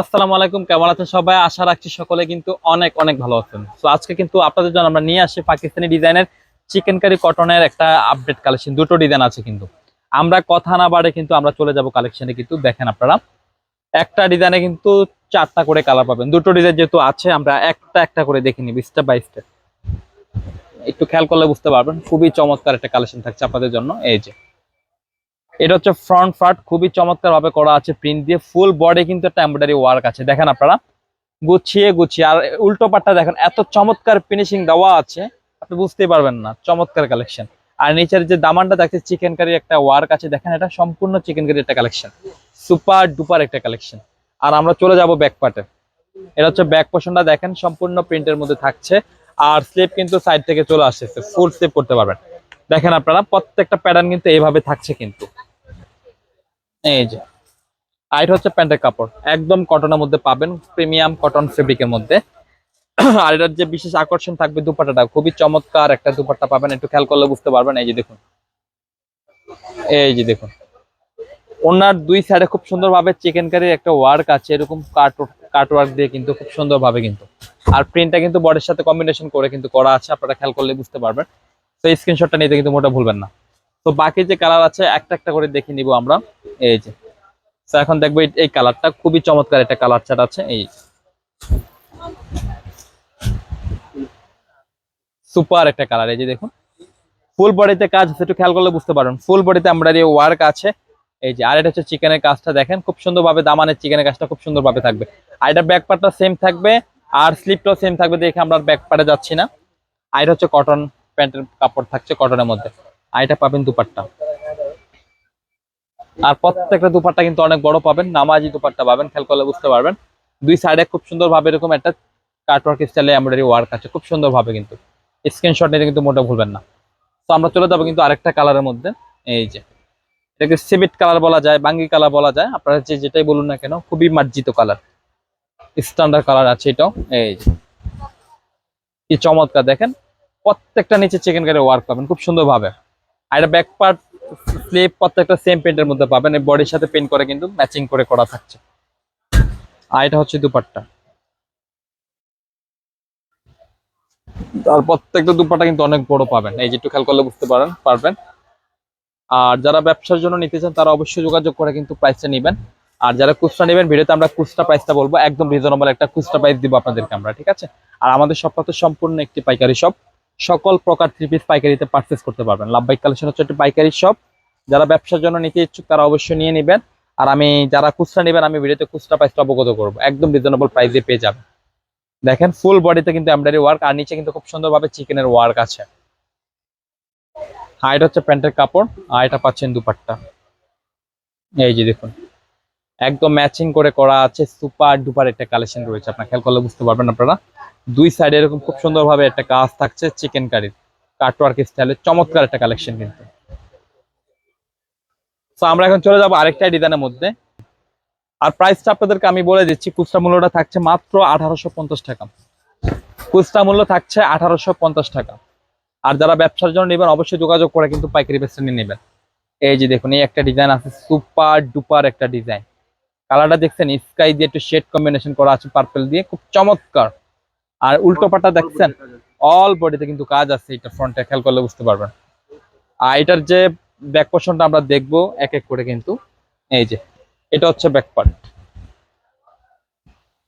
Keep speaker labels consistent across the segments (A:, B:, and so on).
A: আসসালামু আলাইকুম, কেমন আছেন সবাই? আশা রাখছি সকলে কিন্তু অনেক অনেক ভালো আছেন। তো আজকে কিন্তু আপনাদের জন্য আমরা নিয়ে আসি পাকিস্তানি ডিজাইনের চিকেন কারি কটনের একটা আপডেট কালেকশন দুটো ডিজাইন আছে কিন্তু। আমরা কথা না বাড়ে কিন্তু আমরা চলে যাব কালেকশনে কিন্তু। দেখেন আপনারা। একটা ডিজাইনে কিন্তু চারটা করে কালার পাবেন। দুটো ডিজাইন যেহেতু আছে, আমরা একটা একটা করে দেখে নিব স্টেপ বাই স্টেপ একটু খেয়াল করলে বুঝতে পারবেন। খুবই চমৎকার একটা কালেকশন থাকছে আপনাদের জন্য। এই যে। এটা হচ্ছে ফ্রন্ট পার্ট খুবই চমৎকার ভাবে করা আছে প্রিন্ট দিয়ে ফুল বডি কিন্তু একটা এমব্রয়ডারি ওয়ার্ক আছে। দেখেন আপনারা, গুছিয়ে গুছিয়ে। আর উল্টো পাটটা দেখেন, এত চমৎকার ফিনিশিং দেওয়া আছে, আপনি বুঝতেই পারবেন না, চমৎকার কালেকশন আর নিচের যে দামানটা দেখছে চিকেন কারি একটা ওয়ার্ক আছে, দেখেন এটা সম্পূর্ণ চিকেন কারি একটা কালেকশন সুপার ডুপার একটা কালেকশন আর আমরা চলে যাব ব্যাক পার্টে এটা হচ্ছে ব্যাক পোর্শনটা দেখেন সম্পূর্ণ প্রিন্টের মধ্যে থাকছে। আর স্লিপ কিন্তু সাইড থেকে চলে আসছে ফুল স্লিপ করতে পারবেন। দেখেন আপনারা, প্রত্যেকটা প্যাটার্ন কিন্তু এইভাবে থাকছে কিন্তু। এই যে। আর হচ্ছে প্যান্টের কাপড়। একদম কটনের মধ্যে পাবেন, প্রিমিয়াম কটন ফেব্রিকের মধ্যে। আর এটার যে বিশেষ আকর্ষণ থাকবে দুপাট্টাটা খুবই চমৎকার একটা দুপাট্টা পাবেন। একটু খেয়াল করলে বুঝতে পারবেন। এই যে দেখুন। এই যে দেখুন। ওনার দুই সাইডে খুব সুন্দরভাবে চিকেন কারির একটা ওয়ার্ক আছে। এরকম কাট কাট ওয়ার্ক দিয়ে কিন্তু খুব সুন্দরভাবে কিন্তু। আর প্রিন্টটা কিন্তু বডির সাথে কম্বিনেশন করে কিন্তু করা আছে। আপনারা খেয়াল করলে বুঝতে পারবেন। তো স্ক্রিনশটটা নিতে কিন্তু মোটা ভুলবেন না। তো বাকি যে কালার আছে, একটা একটা করে দেখে নিব আমরা। এই যে। তো এখন দেখব এই- কালারটা খুবই চমৎকার একটা কালার চাট আছে। এই সুপার একটা কালার এই যে দেখুন। ফুল বডিতে কাজ আছে একটু খেয়াল করলে বুঝতে পারবেন। ফুল বডিতে আমরা এই ওয়ার্ক আছে। এই যে। আর এটা হচ্ছে চিকেনের কাজটা দেখেন। খুব সুন্দরভাবে দামানের চিকেনের কাজটা খুব সুন্দরভাবে থাকবে। আর এটা ব্যাক পার্টটা সেম থাকবে। আর স্লিপটাও সেম থাকবে। দেখে আমরা ব্যাক পার্টে যাচ্ছি না। আর এটা হচ্ছে কটন প্যান্টের কাপড় থাকছে কটনের মধ্যে। আর এটা পাবেন দুপাট্টা। আর প্রত্যেকটা দুপাট্টা কিন্তু অনেক বড় পাবেন, নামাজি দুপাট্টা পাবেন, খেয়াল করলে বুঝতে পারবেন। দুই সাইডে খুব সুন্দর ভাবে এরকম একটা কাটওয়ার্ক স্টাইলে এমব্রয়ডারি ওয়ার্ক আছে, খুব সুন্দর ভাবে কিন্তু। স্ক্রিনশট নিতে কিন্তু মোটা ভুলবেন না। তো আমরা চলে যাব কিন্তু আরেকটা কালারের মধ্যে। এই যে, এটাকে সিমেন্ট কালার বলা যায়, বাঙ্গি কালার বলা যায়। আপনারা যে যেটাই বলুন না কেন, খুবই মার্জিত কালার স্ট্যান্ডার্ড কালার আছে এটাও। এই যে, কি চমৎকার দেখেন। প্রত্যেকটা নিচে চিকেন কারি ওয়ার্ক পাবেন, খুব সুন্দর ভাবে আর এটা ব্যাক পার্ট স্লিপ প্রত্যেকটা সেম পেন্টের মধ্যে পাবেন। এই বডির সাথে পেন্ট করে কিন্তু ম্যাচিং করে করা থাকছে। আর এটা হচ্ছে দুপাট্টা। আর প্রত্যেকটা দুপাট্টা কিন্তু অনেক বড় পাবেন। এই যে একটু খেয়াল করলে বুঝতে পারেন, পারবেন। আর যারা ব্যবসার জন্য নিতে চান, তারা অবশ্যই যোগাযোগ করে কিন্তু প্রাইসটা নেবেন। আর যারা খুচরা নেবেন, ভিডিওতে আমরা খুচরা প্রাইসটা বলব। একদম রিজনেবল একটা খুচরা প্রাইস দিব আপনাদেরকে আমরা, ঠিক আছে? আর আমাদের তো সম্পূর্ণ একটি পাইকারি শপ সকল প্রকার থ্রি পিস পাইকারিতে পারচেস করতে পারবেন। লাভবাইক কালেকশন হচ্ছে একটি পাইকারি শপ যারা ব্যবসার জন্য নিতে ইচ্ছুক, তারা অবশ্যই নিয়ে নেবেন। আর আমি, যারা খুচরা নেবেন, আমি ভিডিওতে খুচরা প্রাইসটা অবগত করব। একদম রিজনেবল প্রাইসে পেয়ে যাবেন। দেখেন ফুল বডিতে কিন্তু এমব্রয়ডারি ওয়ার্ক আর নিচে কিন্তু খুব সুন্দরভাবে চিকেনের ওয়ার্ক আছে। হাইট হচ্ছে প্যান্টের কাপড়, আর এটা পাচ্ছেন দুপাট্টা। এই যে দেখুন। একদম ম্যাচিং করে করা আছে সুপার ডুপার একটা কালেকশন রয়েছে। আপনার খেয়াল করলে বুঝতে পারবেন আপনারা। দুই সাইডে এরকম খুব সুন্দরভাবে একটা কাজ থাকছে চিকেন কারির কাটওয়ার্ক স্টাইলের চমৎকার একটা কালেকশন কিন্তু। তো আমরা এখন চলে যাব আরেকটা ডিজাইনের মধ্যে। আর প্রাইসটা আপনাদেরকে আমি বলে দিচ্ছি, খুচরা মূল্যটা থাকছে মাত্র আঠারোশো পঞ্চাশ টাকা। খুচরা মূল্য থাকছে আঠারোশো পঞ্চাশ টাকা। আর যারা ব্যবসার জন্য নেবেন, অবশ্যই যোগাযোগ করে কিন্তু পাইকারি বেসে নিয়ে নেবেন। এই যে দেখুন, এই একটা ডিজাইন আছে সুপার ডুপার একটা ডিজাইন কালারটা দেখছেন স্কাই দিয়ে একটু শেড কম্বিনেশন করা আছে পার্পল দিয়ে খুব চমৎকার। আর উল্টো পাটা দেখছেন অল বডিতে কিন্তু কাজ আছে এটা ফ্রন্টে খেয়াল করলে বুঝতে পারবেন। আর এটার যে ব্যাক পোর্শনটা আমরা দেখব এক এক করে কিন্তু। এই যে এটা হচ্ছে ব্যাক পার্ট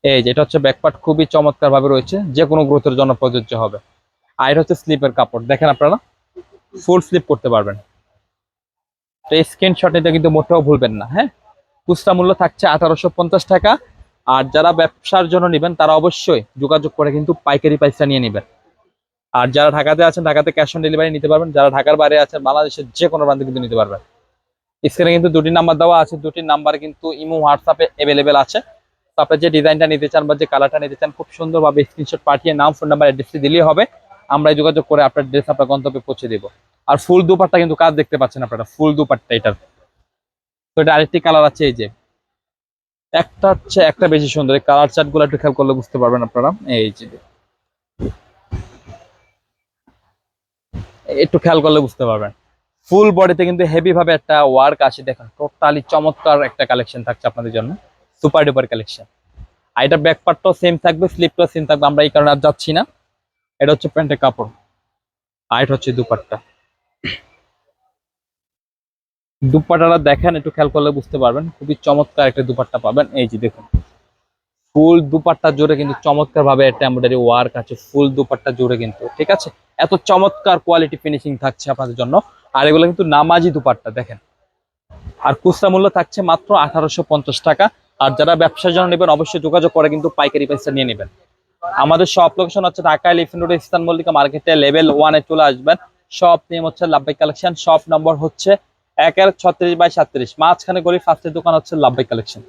A: এই যে এটা হচ্ছে ব্যাক পার্ট খুবই চমৎকার ভাবে রয়েছে যে কোনো গ্রোথের জন্য প্রযোজ্য হবে। আর এটা হচ্ছে স্লিপের কাপড় দেখেন আপনারা? ফুল স্লিপ করতে পারবেন। তো এই স্ক্রিনশট নিতে কিন্তু মোটেও ভুলবেন না হ্যাঁ? খুচরা মূল্য থাকছে আঠারোশো পঞ্চাশ টাকা। আর যারা ব্যবসার জন্য নেবেন, তারা অবশ্যই যোগাযোগ করে কিন্তু পাইকারি পয়সা নিয়ে নেবেন। আর যারা ঢাকাতে আছেন, ঢাকাতে ক্যাশ অন ডেলিভারি নিতে পারবেন। যারা ঢাকার বাইরে আছেন, বাংলাদেশের যে কোনো প্রান্তে কিন্তু নিতে পারবেন। স্ক্রিনে কিন্তু দুটি নাম্বার দেওয়া আছে। দুটি নাম্বার কিন্তু ইমো হোয়াটসঅ্যাপে অ্যাভেলেবেল আছে। তো আপনি যে ডিজাইনটা নিতে চান বা যে কালারটা নিতে চান, খুব সুন্দরভাবে স্ক্রিনশট পাঠিয়ে নাম ফোন নাম্বার অ্যাড্রেসটি দিলেই হবে। আমরা যোগাযোগ করে আপনার ড্রেস আপনার গন্তব্যে পৌঁছে দেবো। আর ফুল দুপাট্টা কিন্তু কাজ দেখতে পাচ্ছেন আপনারা। ফুল দুপাট্টা এটার। তো এটা আরেকটি কালার আছে এই যে। একটা হচ্ছে, একটা বেশি সুন্দর। এই কালার চার্টগুলো একটু খেয়াল করলে বুঝতে পারবেন আপনারা। এই যে। একটু খেয়াল করলে বুঝতে পারবেন। ফুল বডিতে কিন্তু হেভি ভাবে একটা ওয়ার্ক আছে দেখেন টোটালি চমৎকার একটা কালেকশন থাকছে আপনাদের জন্য। সুপার ডুপার কালেকশন আর এটা ব্যাক পার্টটাও সেম থাকবে স্লিপটাও সেম থাকবে। আমরা এই কারণে আর যাচ্ছি না। এটা হচ্ছে প্যান্টের কাপড়। আর এটা হচ্ছে দুপাট্টা। দুপাট্টাটা দেখেন, একটু খেয়াল করলে বুঝতে পারবেন। খুবই চমৎকার একটা দুপাট্টা পাবেন। এই যে দেখুন, ফুল দুপাট্টা জোরে কিন্তু চমৎকার ভাবে একটা এমব্রয়ডারি ওয়ার্ক আছে, ফুল দুপাট্টা জোরে কিন্তু, ঠিক আছে? এত চমৎকার কোয়ালিটি ফিনিশিং থাকছে আপনাদের জন্য। আর এগুলো কিন্তু নামাজি দুপাট্টা, দেখেন। আর খুচরা মূল্য থাকছে মাত্র আঠারোশো পঞ্চাশ টাকা। আর যারা ব্যবসার জন্য নেবেন, অবশ্যই যোগাযোগ করে কিন্তু পাইকারি পয়সা নিয়ে নেবেন। আমাদের সব লোকেশন হচ্ছে ঢাকা এলিফেন্ট রোড ইস্তান মল্লিকা মার্কেটে লেভেল ওয়ানে চলে আসবেন। সব নেম হচ্ছে লাভবাই কালেকশন সব নম্বর হচ্ছে একের ছত্রিশ বাই সাত্রিশ। মাঝখানে গলি ফার্স্টের দোকান হচ্ছে লাভবাই কালেকশন